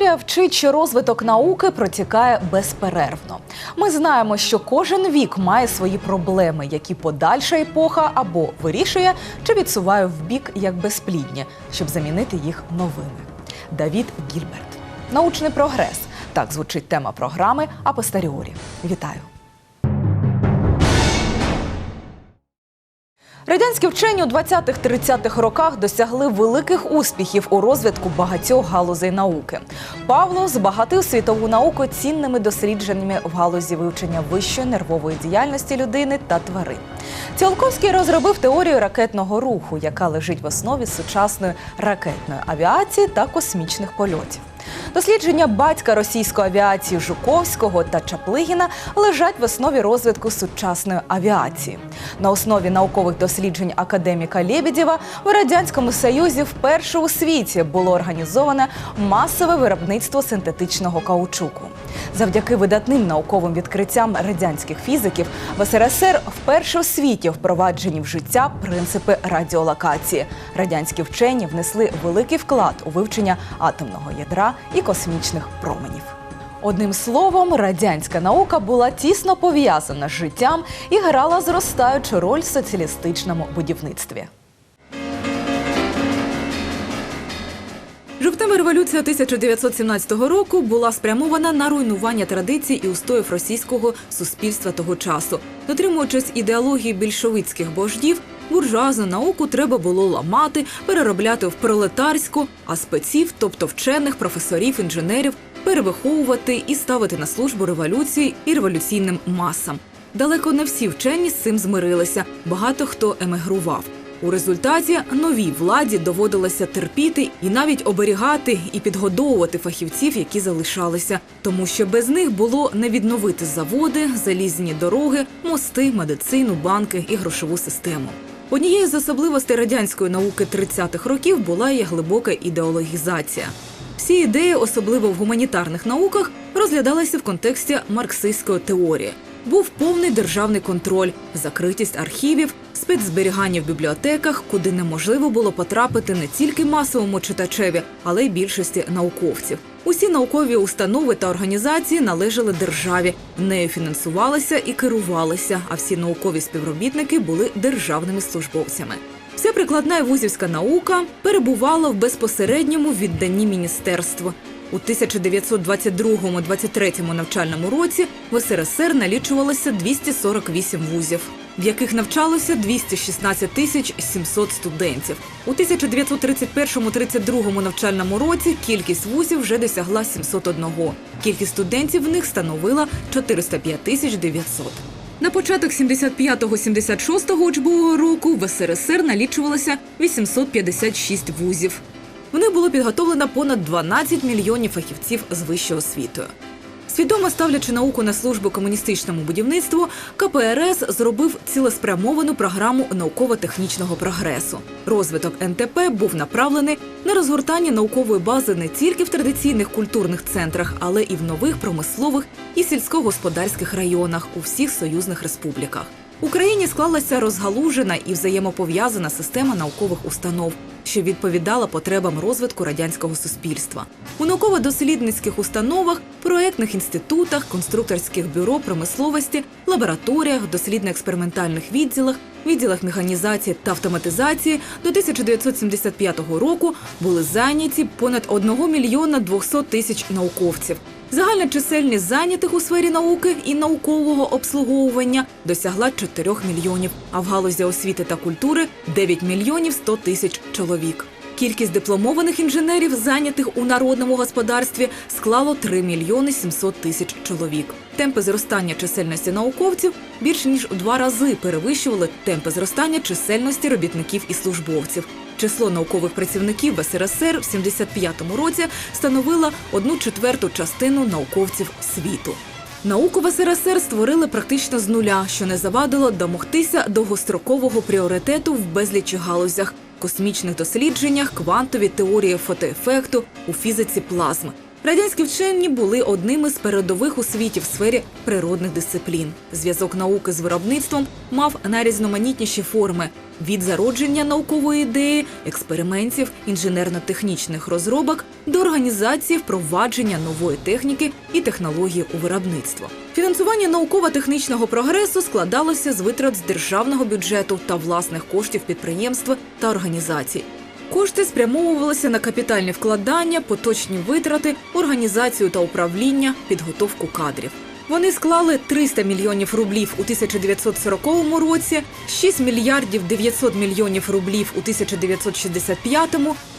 Історія вчить, що розвиток науки протікає безперервно. Ми знаємо, що кожен вік має свої проблеми, які подальша епоха або вирішує, чи відсуває в бік як безплідні, щоб замінити їх новими. Давід Гільберт. Научний прогрес. Так звучить тема програми Апостеріорі. Вітаю. Радянські вчені у 20-30-х роках досягли великих успіхів у розвитку багатьох галузей науки. Павло збагатив світову науку цінними дослідженнями в галузі вивчення вищої нервової діяльності людини та тварин. Ціолковський розробив теорію ракетного руху, яка лежить в основі сучасної ракетної авіації та космічних польотів. Дослідження батька російської авіації Жуковського та Чаплигіна лежать в основі розвитку сучасної авіації. На основі наукових досліджень академіка Лєбєдєва в радянському союзі вперше у світі було організоване масове виробництво синтетичного каучуку. Завдяки видатним науковим відкриттям радянських фізиків в СРСР вперше у світі впроваджені в життя принципи радіолокації. Радянські вчені внесли великий вклад у вивчення атомного ядра і космічних променів. Одним словом, радянська наука була тісно пов'язана з життям і грала зростаючу роль в соціалістичному будівництві. Жовтнева революція 1917 року була спрямована на руйнування традицій і устоїв російського суспільства того часу. Дотримуючись ідеології більшовицьких бождів, буржуазну науку треба було ламати, переробляти в пролетарську, а спеців, тобто вчених, професорів, інженерів, перевиховувати і ставити на службу революції і революційним масам. Далеко не всі вчені з цим змирилися. Багато хто емігрував. У результаті новій владі доводилося терпіти і навіть оберігати і підгодовувати фахівців, які залишалися, тому що без них було не відновити заводи, залізні дороги, мости, медицину, банки і грошову систему. Однією з особливостей радянської науки 30-х років була її глибока ідеологізація. Всі ідеї, особливо в гуманітарних науках, розглядалися в контексті марксистської теорії. Був повний державний контроль, закритість архівів, спецзберігання в бібліотеках, куди неможливо було потрапити не тільки масовому читачеві, але й більшості науковців. Усі наукові установи та організації належали державі, нею фінансувалися і керувалися, а всі наукові співробітники були державними службовцями. Вся прикладна і вузівська наука перебувала в безпосередньому відданні міністерства. У 1922-23 навчальному році в СРСР налічувалося 248 вузів, в яких навчалося 216 тисяч 700 студентів. У 1931-32 навчальному році кількість вузів вже досягла 701. Кількість студентів в них становила 405 тисяч 900. На початок 75-76 учбового року в СРСР налічувалося 856 вузів. В них було підготовлено понад 12 мільйонів фахівців з вищою освітою. Свідомо ставлячи науку на службу комуністичному будівництву, КПРС зробив цілеспрямовану програму науково-технічного прогресу. Розвиток НТП був направлений на розгортання наукової бази не тільки в традиційних культурних центрах, але і в нових промислових і сільськогосподарських районах у всіх союзних республіках. Україні склалася розгалужена і взаємопов'язана система наукових установ, що відповідала потребам розвитку радянського суспільства. У науково-дослідницьких установах, проектних інститутах, конструкторських бюро промисловості, лабораторіях, дослідно-експериментальних відділах, відділах механізації та автоматизації до 1975 року були зайняті понад 1 мільйона 200 тисяч науковців. Загальна чисельність зайнятих у сфері науки і наукового обслуговування досягла 4 мільйонів, а в галузі освіти та культури 9 мільйонів 100 тисяч чоловік. Кількість дипломованих інженерів, зайнятих у народному господарстві, склало 3 мільйони 700 тисяч чоловік. Темпи зростання чисельності науковців більш ніж у два рази перевищували темпи зростання чисельності робітників і службовців. Число наукових працівників в СРСР в 75-му році становило одну четверту частину науковців світу. Науку в СРСР створили практично з нуля, що не завадило домогтися довгострокового пріоритету в безлічі галузях космічних дослідженнях, квантові теорії фотоефекту, у фізиці плазми. Радянські вчені були одними з передових у світі в сфері природних дисциплін. Зв'язок науки з виробництвом мав найрізноманітніші форми від зародження наукової ідеї, експериментів, інженерно-технічних розробок до організації впровадження нової техніки і технології у виробництво. Фінансування науково-технічного прогресу складалося з витрат з державного бюджету та власних коштів підприємств та організацій. Кошти спрямовувалися на капітальні вкладання, поточні витрати, організацію та управління, підготовку кадрів. Вони склали 300 мільйонів рублів у 1940 році, 6 мільярдів 900 мільйонів рублів у 1965,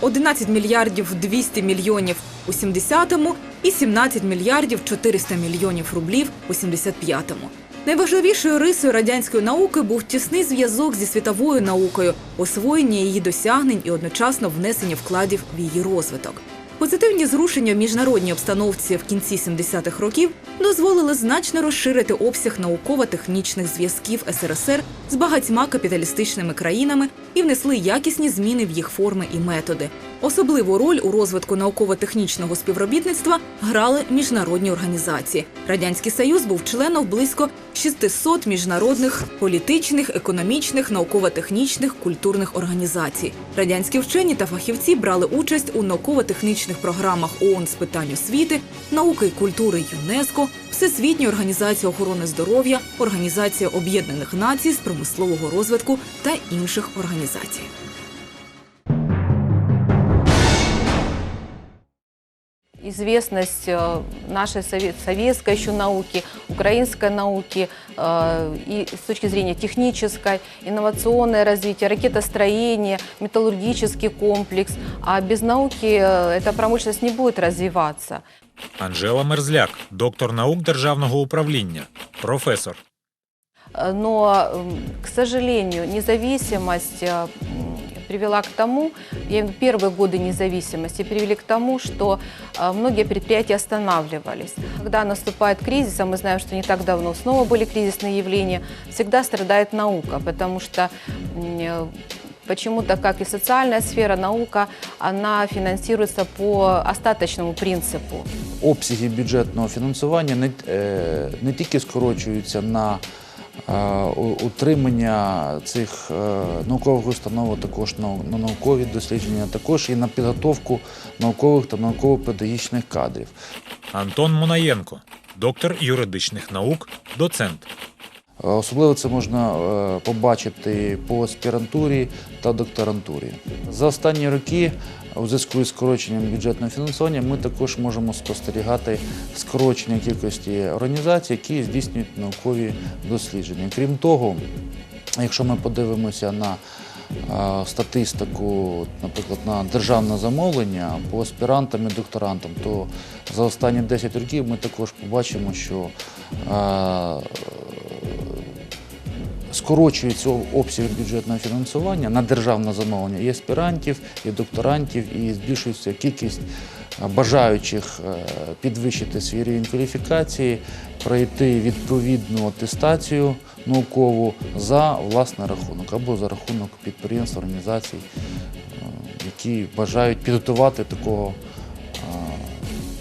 11 мільярдів 200 мільйонів у 70-му і 17 мільярдів 400 мільйонів рублів у 75-му. Найважливішою рисою радянської науки був тісний зв'язок зі світовою наукою, освоєння її досягнень і одночасно внесення вкладів в її розвиток. Позитивні зрушення в міжнародній обстановці в кінці 70-х років дозволили значно розширити обсяг науково-технічних зв'язків СРСР з багатьма капіталістичними країнами і внесли якісні зміни в їх форми і методи. Особливу роль у розвитку науково-технічного співробітництва грали міжнародні організації. Радянський Союз був членом близько 600 міжнародних політичних, економічних, науково-технічних, культурних організацій. Радянські вчені та фахівці брали участь у науково-технічних програмах ООН з питань освіти, науки і культури ЮНЕСКО, Всесвітньої організації охорони здоров'я, Організація Об'єднаних Націй з промислового розвитку та інших організацій. известность э, нашей совет- советской еще науки, украинской науки э, и с точки зрения технической, инновационное развитие, ракетостроение, металлургический комплекс. А без науки э, эта промышленность не будет развиваться. Анжела Мерзляк, доктор наук державного управління, професор. Э, Но, м, к сожалению, независимость э, м, привела к тому, первые годы независимости, привели к тому, что э, многие предприятия останавливались. Когда наступает кризис, а мы знаем, что не так давно снова были кризисные явления, всегда страдает наука, потому что э, Почему-то, как и социальная сфера, наука, она финансируется по остаточному принципу. обсяги бюджетного фінансування не, е, не тільки скорочуються на утримання цих е, наукових установ, також на, на наукові дослідження, також і на підготовку наукових та науково-педагогічних кадрів. Антон Мунаєнко, доктор юридичних наук, доцент. Е, Особливо це можна е, побачити по аспірантурі та докторантурі. За останні роки, у зв'язку із скороченням бюджетного фінансування, ми також можемо спостерігати скорочення кількості організацій, які здійснюють наукові дослідження. Крім того, якщо ми подивимося на е, статистику, наприклад, на державне замовлення по аспірантам і докторантам, то за останні 10 років ми також побачимо, що скорочується обсяг бюджетного фінансування на державне замовлення і аспірантів, і докторантів, і збільшується кількість е, бажаючих е, підвищити свій рівень кваліфікації, пройти відповідну атестацію наукову за власний рахунок або за рахунок підприємств, організацій, е, які бажають підготувати такого,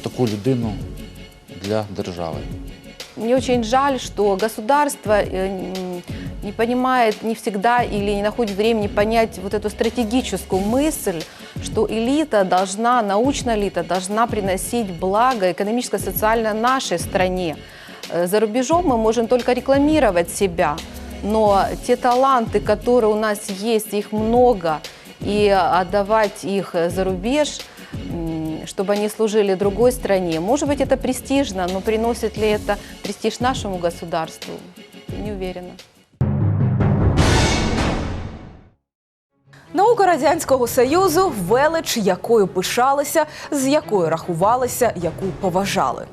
таку людину для держави. Мне очень жаль, что государство э, не понимает не всегда или не находит времени понять вот эту стратегическую мысль, что элита должна, научная элита должна приносить благо экономическо-социально нашей стране. Э, За рубежом мы можем только рекламировать себя, но те таланты, которые у нас есть, их много, и отдавать их за рубеж – м, чтобы они служили другой стране. Может быть, это престижно, но приносит ли это престиж нашему государству? Не уверена. Наука радянського союзу велич, якою пишалися, з якою рахувалися, яку поважали.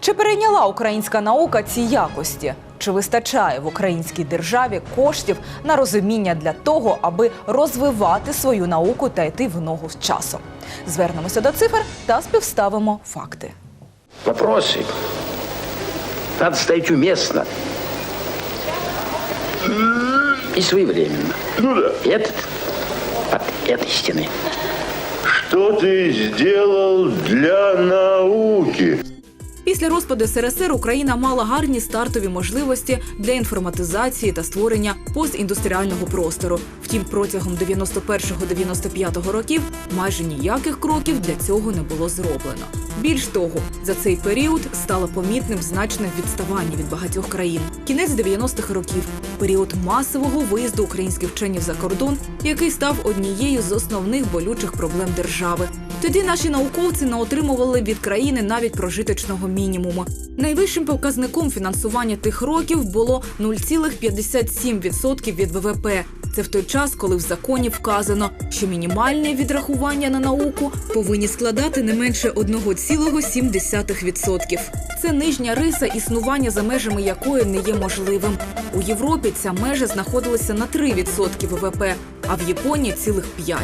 Чи перейняла українська наука ці якості? Чи вистачає в українській державі коштів на розуміння для того, аби розвивати свою науку та йти в ногу з часом? Звернемося до цифр та співставимо факти. Вопросы надо ставить уместно и своевременно. Ну да. Этот от этой стены. Что ты сделал для науки? Після розпаду СРСР Україна мала гарні стартові можливості для інформатизації та створення постіндустріального простору. Втім, протягом 91-95 років майже ніяких кроків для цього не було зроблено. Більш того, за цей період стало помітним значне відставання від багатьох країн. Кінець 90-х років період масового виїзду українських вчених за кордон, який став однією з основних болючих проблем держави. Тоді наші науковці не отримували від країни навіть прожиточного мінімуму. Найвищим показником фінансування тих років було 0,57% від ВВП. Це в той час, коли в законі вказано, що мінімальне відрахування на науку повинні складати не менше 1,7%. Це нижня риса існування, за межами якої не є можливим. У Європі ця межа знаходилася на 3% ВВП, а в Японії цілих 5%.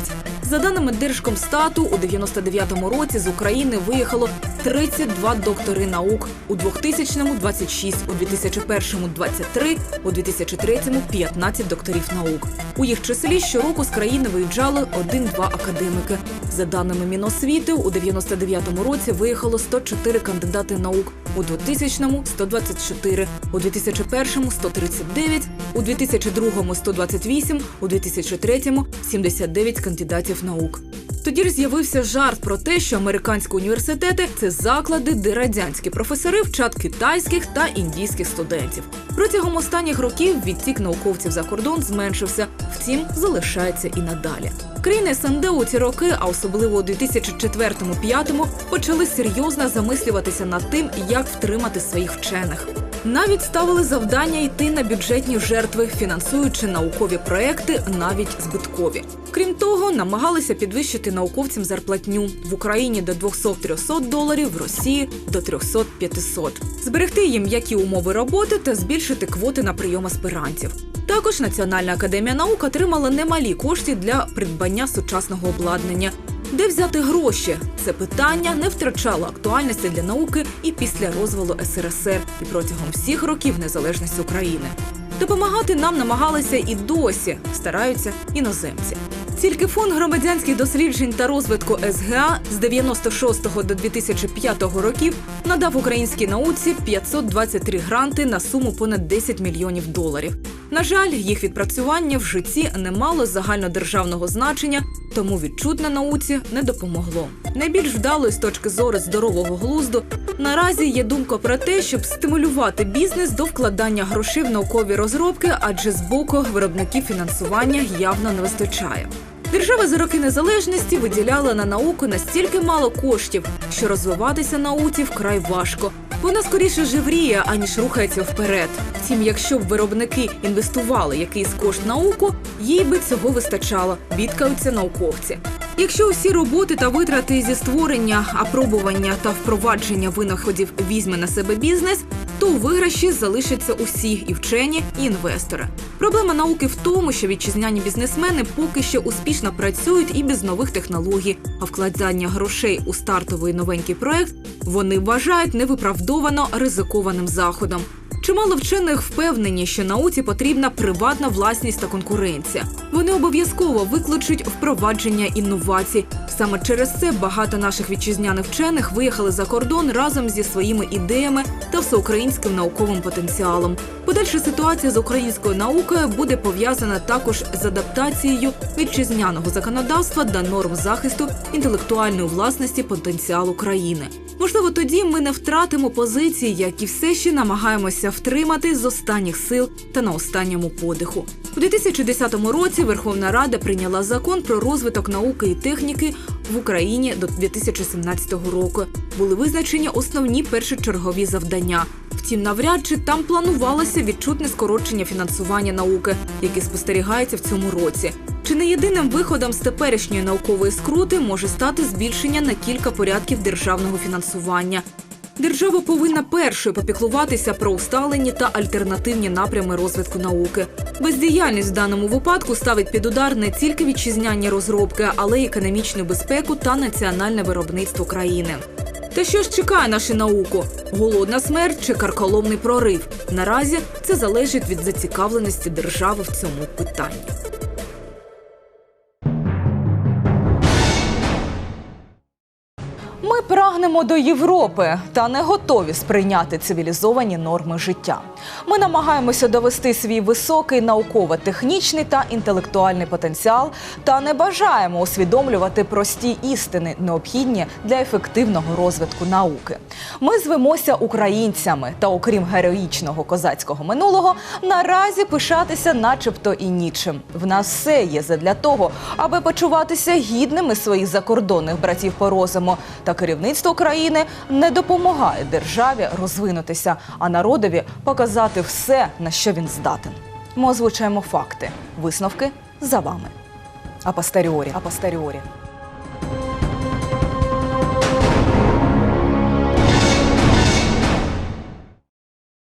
За даними Держкомстату, у 99-му році з України виїхало 32 доктори наук, у 2000-му – 26, у 2001-му – 23, у 2003-му – 15 докторів наук. У їх числі щороку з країни виїжджали один-два академики. За даними Міносвіти, у 99-му році виїхало 104 кандидати наук, у 2000-му – 124, у 2001-му – 139, у 2002-му – 128, у 2003-му – 79 кандидатів наук. Тоді ж з'явився жарт про те, що американські університети це заклади, де радянські професори вчать китайських та індійських студентів. Протягом останніх років відтік науковців за кордон зменшився, втім залишається і надалі. Країни СНД у ці роки, а особливо у 2004-2005, почали серйозно замислюватися над тим, як втримати своїх вчених. Навіть ставили завдання йти на бюджетні жертви, фінансуючи наукові проекти, навіть збиткові. Крім того, намагалися підвищити науковцям зарплатню в Україні до 200-300 доларів, в Росії до 300-500. зберегти їм м'які умови роботи та збільшити квоти на прийом аспірантів. Також Національна академія наук отримала немалі кошти для придбання сучасного обладнання. Де взяти гроші? Це питання не втрачало актуальності для науки і після розвалу СРСР, і протягом всіх років незалежності України. Допомагати нам намагалися і досі стараються іноземці. Тільки фонд громадянських досліджень та розвитку СГА з 96 до 2005 років надав українській науці 523 гранти на суму понад 10 мільйонів доларів. На жаль, їх відпрацювання в житті не мало загальнодержавного значення, тому відчутне науці не допомогло. Найбільш вдалою з точки зору здорового глузду наразі є думка про те, щоб стимулювати бізнес до вкладання грошей в наукові розробки, адже з боку виробників фінансування явно не вистачає. Держава за роки незалежності виділяла на науку настільки мало коштів, що розвиватися науці вкрай важко. Вона скоріше живріє, аніж рухається вперед. Втім, якщо б виробники інвестували якийсь кошт науку, їй би цього вистачало, бідкаються науковці. Якщо усі роботи та витрати зі створення, апробування та впровадження винаходів візьме на себе бізнес, то у виграші залишаться усі і вчені, і інвестори. Проблема науки в тому, що вітчизняні бізнесмени поки що успішно працюють і без нових технологій, а вкладання грошей у стартовий новенький проект вони вважають невиправдовано ризикованим заходом. Чимало вчених впевнені, що науці потрібна приватна власність та конкуренція. Вони обов'язково викличуть впровадження інновацій. Саме через це багато наших вітчизняних вчених виїхали за кордон разом зі своїми ідеями та всеукраїнським науковим потенціалом. Подальша ситуація з українською наукою буде пов'язана також з адаптацією вітчизняного законодавства до норм захисту інтелектуальної власності потенціалу країни. Можливо, тоді ми не втратимо позиції, які все ще намагаємося втримати з останніх сил та на останньому подиху. У 2010 році Верховна Рада прийняла закон про розвиток науки і техніки в Україні до 2017 року. Були визначені основні першочергові завдання. Втім, навряд чи там планувалося відчутне скорочення фінансування науки, яке спостерігається в цьому році. Чи не єдиним виходом з теперішньої наукової скрути може стати збільшення на кілька порядків державного фінансування? Держава повинна першою попіклуватися про усталені та альтернативні напрями розвитку науки. Бездіяльність в даному випадку ставить під удар не тільки вітчизняні розробки, але й економічну безпеку та національне виробництво країни. Та що ж чекає нашу науку? Голодна смерть чи карколомний прорив? Наразі це залежить від зацікавленості держави в цьому питанні. Прагнемо до Європи та не готові сприйняти цивілізовані норми життя. Ми намагаємося довести свій високий науково-технічний та інтелектуальний потенціал та не бажаємо усвідомлювати прості істини, необхідні для ефективного розвитку науки. Ми звемося українцями та, окрім героїчного козацького минулого, наразі пишатися, начебто, і нічим. В нас все є задля того, аби почуватися гідними своїх закордонних братів по розуму. Та керівництво країни не допомагає державі розвинутися, а народові показати все, на що він здатен. Ми озвучаємо факти, висновки за вами. Апастеріорі. апостеріорі.